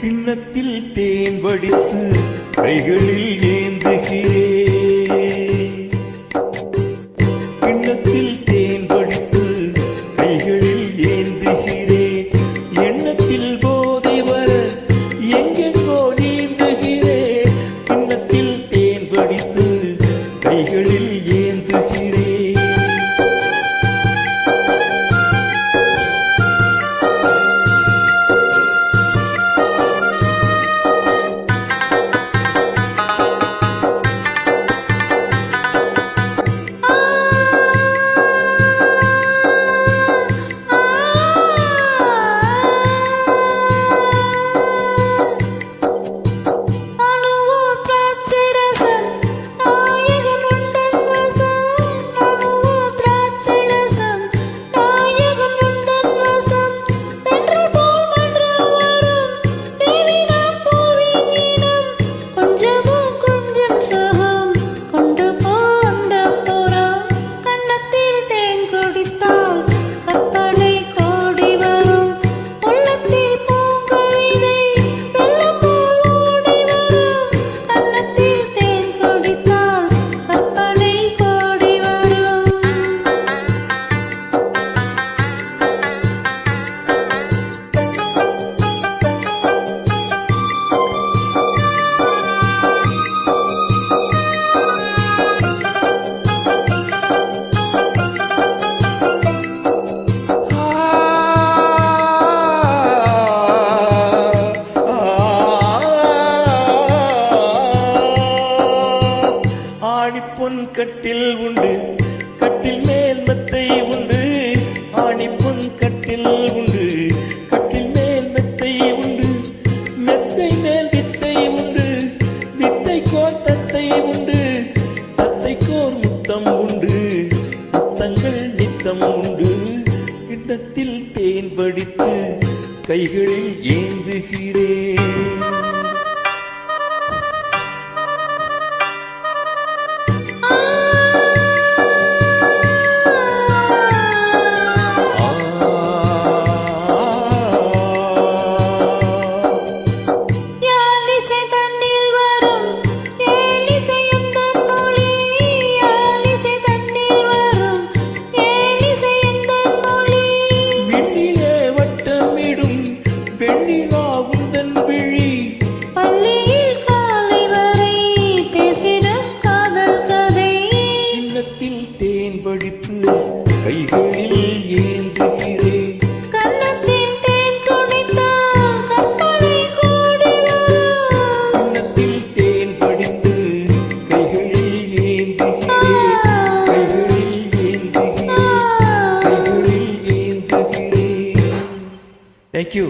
கிண்ணத்தில் தேன் வடித்து கைகளில் பொன் கட்டில் உண்டு. கட்டில் மேல் மெத்தை உண்டு. ஆணி பொன் கட்டில் உண்டு. கட்டில் மேல் மெத்தை உண்டு. மெத்தை மேல் வித்தை உண்டு. வித்தை கோர் தத்தை உண்டு. தத்தை கோர் முத்தம் உண்டு. முத்தங்கள் நித்தம் உண்டு. கிண்ணத்தில் தேன் படித்து கைகளில் ஏந்துகிறேன். கைகளில் ஏந்துகிறேன் கன்னத்தில் தேன் வடித்து கைகளில் ஏந்துகிறேன் கைகளில் ஏந்துகிறேன் கைகளில் ஏந்துகிறேன் தேங்க்யூ